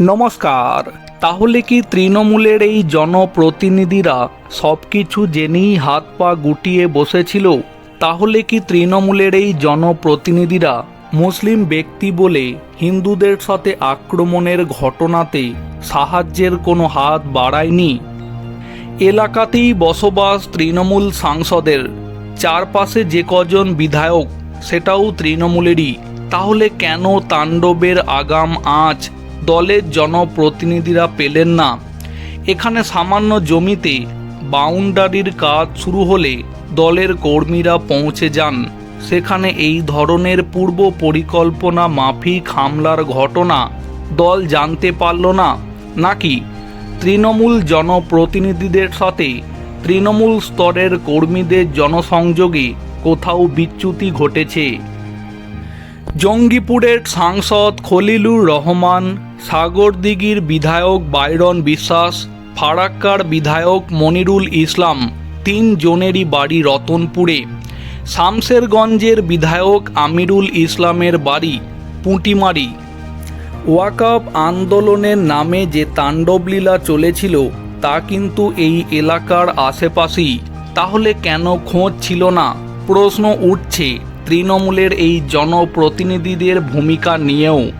নমস্কার। তাহলে কি তৃণমূলের এই জনপ্রতিনিধিরা সব কিছু জেনেই হাত পা গুটিয়ে বসেছিল? তাহলে কি তৃণমূলের এই জনপ্রতিনিধিরা মুসলিম ব্যক্তি বলে হিন্দুদের সাথে আক্রমণের ঘটনাতে সাহায্যের কোনো হাত বাড়ায়নি? এলাকাতেই বসবাস তৃণমূল সাংসদের। চারপাশে যে কজন বিধায়ক, সেটাও তৃণমূলেরই। তাহলে কেন তাণ্ডবের আগাম আঁচ দলের জনপ্রতিনিধিরা পেলেন না। এখানে সামান্য জমিতে বাউন্ডারির কাজ শুরু হলে দলের কর্মীরা পৌঁছে যান। সেখানে এই ধরনের পূর্ব পরিকল্পনা মাফিক হামলার ঘটনা দল জানতে পারল না। নাকি তৃণমূল জনপ্রতিনিধিদের সাথে তৃণমূল স্তরের কর্মীদের জনসংযোগে কোথাও বিচ্যুতি ঘটেছে? জঙ্গিপুরের সাংসদ খলিলুর রহমান সাগরদিঘির বিধায়ক বাইরন বিশ্বাস, ফারাক্কার বিধায়ক মনিরুল ইসলাম, তিন জনেরই বাড়ি রতনপুরে। শামশেরগঞ্জের বিধায়ক আমিরুল ইসলামের বাড়ি পুঁটিমারি। ওয়াকাপ আন্দোলনের নামে যে তাণ্ডবলীলা চলেছিল, তা কিন্তু এই এলাকার আশেপাশেই। তাহলে কেন খোঁজ ছিল না? প্রশ্ন উঠছে তৃণমূলের এই জনপ্রতিনিধিদের ভূমিকা নিয়েও।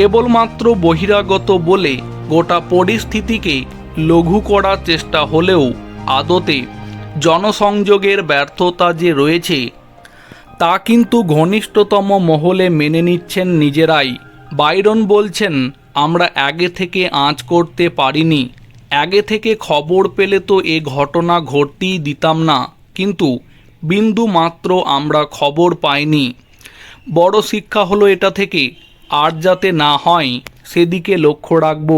কেবলমাত্র বহিরাগত বলে গোটা পরিস্থিতিকে লঘু করার চেষ্টা হলেও আদতে জনসংযোগের ব্যর্থতা যে রয়েছে, তা কিন্তু ঘনিষ্ঠতম মহলে মেনে নিচ্ছেন নিজেরাই। বাইরন বলছেন, আমরা আগে থেকে আঁচ করতে পারিনি। আগে থেকে খবর পেলে তো এ ঘটনা ঘটতেই দিতাম না। কিন্তু বিন্দু মাত্র আমরা খবর পাইনি। বড় শিক্ষা হলো এটা থেকে আর যাতে না হয় সেদিকে লক্ষ্য রাখব।